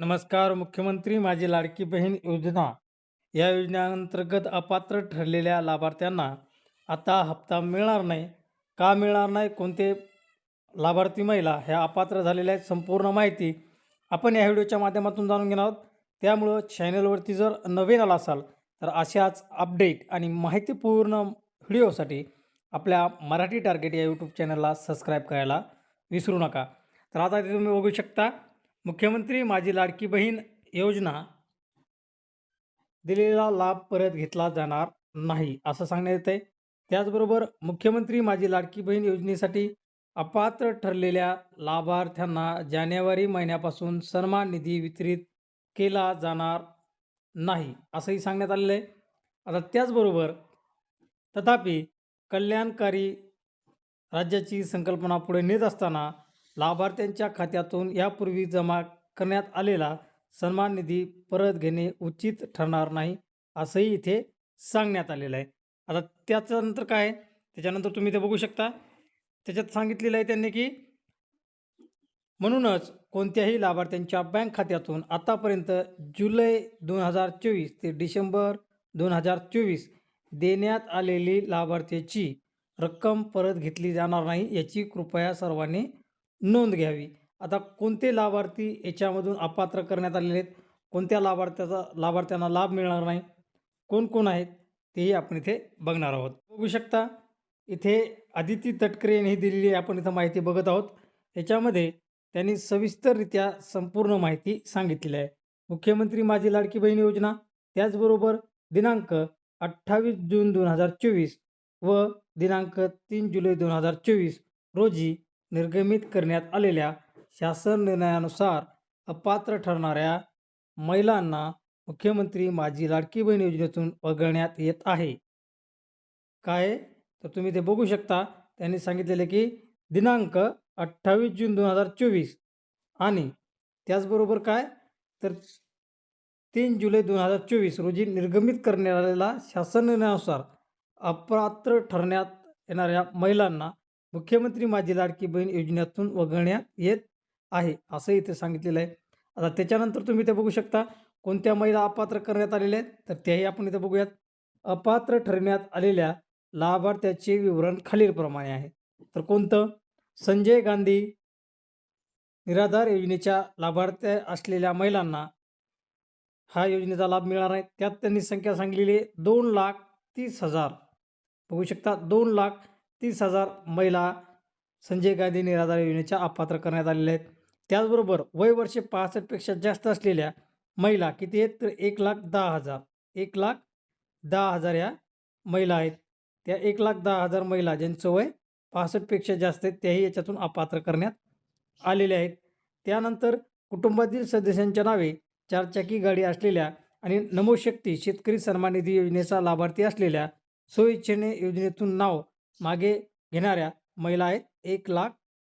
नमस्कार मुख्यमंत्री माझी लाडकी बहीण योजना. या योजनेअंतर्गत अपात्र ठरलेल्या लाभार्थ्यांना आता हप्ता मिळणार नाही. का मिळणार नाही? कोणते लाभार्थी महिला? ह्या अपात्र झालेल्या आहेत संपूर्ण माहिती आपण या व्हिडिओच्या माध्यमातून जाणून घेणार आहोत. त्यामुळं चॅनलवरती जर नवीन आला असाल तर अशाच अपडेट आणि माहितीपूर्ण व्हिडिओसाठी आपल्या मराठी टार्गेट या यूट्यूब चॅनलला सबस्क्राईब करायला विसरू नका. तर आता ते तुम्ही बघू शकता मुख्यमंत्री माझी लाडकी बहीण योजना दिलेला लाभ परत घेतला जाणार नाही असं सांगण्यात येत आहे त्याचबरोबर मुख्यमंत्री माझी लाडकी बहीण योजनेसाठी अपात्र ठरलेल्या लाभार्थ्यांना जानेवारी महिन्यापासून सन्मान निधी वितरित केला जाणार नाही असंही सांगण्यात आलेलं आहे. आता त्याचबरोबर तथापि कल्याणकारी राज्याची संकल्पना पुढे नेत असताना लाभार्थ्यांच्या खात्यातून यापूर्वी जमा करण्यात आलेला सन्मान निधी परत घेणे उचित ठरणार नाही असंही इथे सांगण्यात आलेलं आहे आता त्याच्यानंतर काय आहे? त्याच्यानंतर तुम्ही ते बघू शकता त्याच्यात सांगितलेलं आहे त्यांनी की म्हणूनच कोणत्याही लाभार्थ्यांच्या बँक खात्यातून आतापर्यंत जुलै दोन हजार चोवीस ते डिसेंबर दोन हजार चोवीस देण्यात आलेली लाभार्थ्याची रक्कम परत घेतली जाणार नाही याची कृपया सर्वांनी नोंद घ्यावी. आता कोणते लाभार्थी याच्यामधून अपात्र करण्यात आलेले आहेत? कोणत्या लाभार्थ्याचा लाभार्थ्यांना लाभ मिळणार नाही? कोण कोण आहेत? तेही आपण इथे बघणार आहोत. बघू शकता इथे आदिती तटकरे यांनी दिलेली आहे. आपण इथं माहिती बघत आहोत. याच्यामध्ये त्यांनी सविस्तररित्या संपूर्ण माहिती सांगितलेली आहे. मुख्यमंत्री माझी लाडकी बहीण योजना त्याचबरोबर दिनांक अठ्ठावीस जून दोन हजार चोवीस व दिनांक तीन जुलै दोन हजार चोवीस रोजी निर्गमित करण्यात आलेल्या शासन निर्णयानुसार अपात्र ठरणाऱ्या महिलांना मुख्यमंत्री माझी लाडकी बहीण योजनेतून वगळण्यात येत आहे. काय? तर तुम्ही ते बघू शकता. त्यांनी सांगितलेले की दिनांक अठ्ठावीस जून दोन हजार चोवीस आणि त्याचबरोबर काय? तर तीन जुलै दोन हजार चोवीस रोजी निर्गमित करण्यात आलेला शासन निर्णयानुसार अपात्र ठरण्यात येणाऱ्या महिलांना मुख्यमंत्री माझी लाडकी बहीण योजनेतून वगळण्यात येत आहे असं इथे सांगितलेलं आहे. आता त्याच्यानंतर तुम्ही ते बघू शकता कोणत्या महिला अपात्र करण्यात आलेल्या आहेत तर त्याही आपण इथे बघूयात. अपात्र ठरण्यात आलेल्या लाभार्थ्याचे विवरण खालीलप्रमाणे आहे. तर कोणतं? संजय गांधी निराधार योजनेच्या लाभार्थ्या असलेल्या महिलांना हा योजनेचा लाभ मिळणार आहे. त्यात त्यांनी संख्या सांगलेली आहे दोन लाख तीस हजार. बघू शकता दोन लाख तीस हजार महिला संजय गांधी निराधार योजनेच्या अपात्र करण्यात आलेल्या आहेत. त्याचबरोबर वय वर्षे पासष्टपेक्षा जास्त असलेल्या महिला किती आहेत तर एक लाख दहा हजार. एक लाख दहा हजार या महिला आहेत. त्या एक लाख दहा हजार महिला ज्यांचं वय पासष्टपेक्षा जास्त आहेत त्याही याच्यातून अपात्र करण्यात आलेल्या आहेत. त्यानंतर कुटुंबातील सदस्यांच्या नावे चारचाकी गाडी असलेल्या आणि नमोशक्ती शेतकरी सन्मान निधी योजनेचा लाभार्थी असलेल्या स्वइच्छेने योजनेतून नाव मागे घेणाऱ्या महिला आहेत एक लाख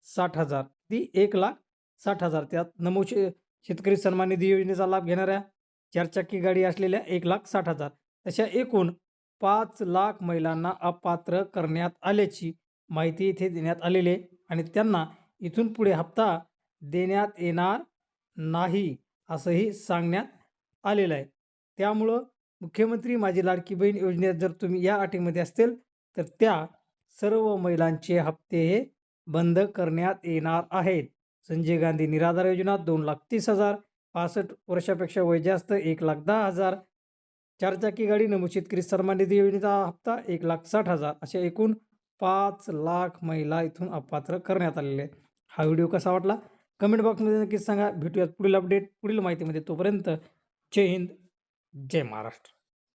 साठ हजार. ती एक लाख साठ हजार. त्यात नमो शेतकरी सन्मान निधी योजनेचा लाभ घेणाऱ्या चारचाकी गाडी असलेल्या एक लाख साठ हजार. तशा एकूण पाच लाख महिलांना अपात्र करण्यात आल्याची माहिती इथे देण्यात आलेली आहे आणि त्यांना इथून पुढे हप्ता देण्यात येणार नाही असंही सांगण्यात आलेलं आहे. त्यामुळं मुख्यमंत्री माझी लाडकी बहीण योजनेत जर तुम्ही या अटीमध्ये असतील तर त्या सर्व महिलांचे हप्ते हे बंद करण्यात येणार आहेत. संजय गांधी निराधार योजना दोन लाख तीस हजार पासष्ट वर्षापेक्षा वय जास्त एक लाख दहा हजार चारचाकी गाडी नमूद शेतकरी सन्मान निधी योजनेचा हप्ता एक लाख साठ हजार असे एकूण पाच लाख महिला इथून अपात्र करण्यात आलेले आहेत. हा व्हिडिओ कसा वाटला? कमेंट बॉक्समध्ये नक्कीच सांगा. भेटूयात पुढील अपडेट पुढील माहितीमध्ये. तोपर्यंत जय हिंद जय महाराष्ट्र.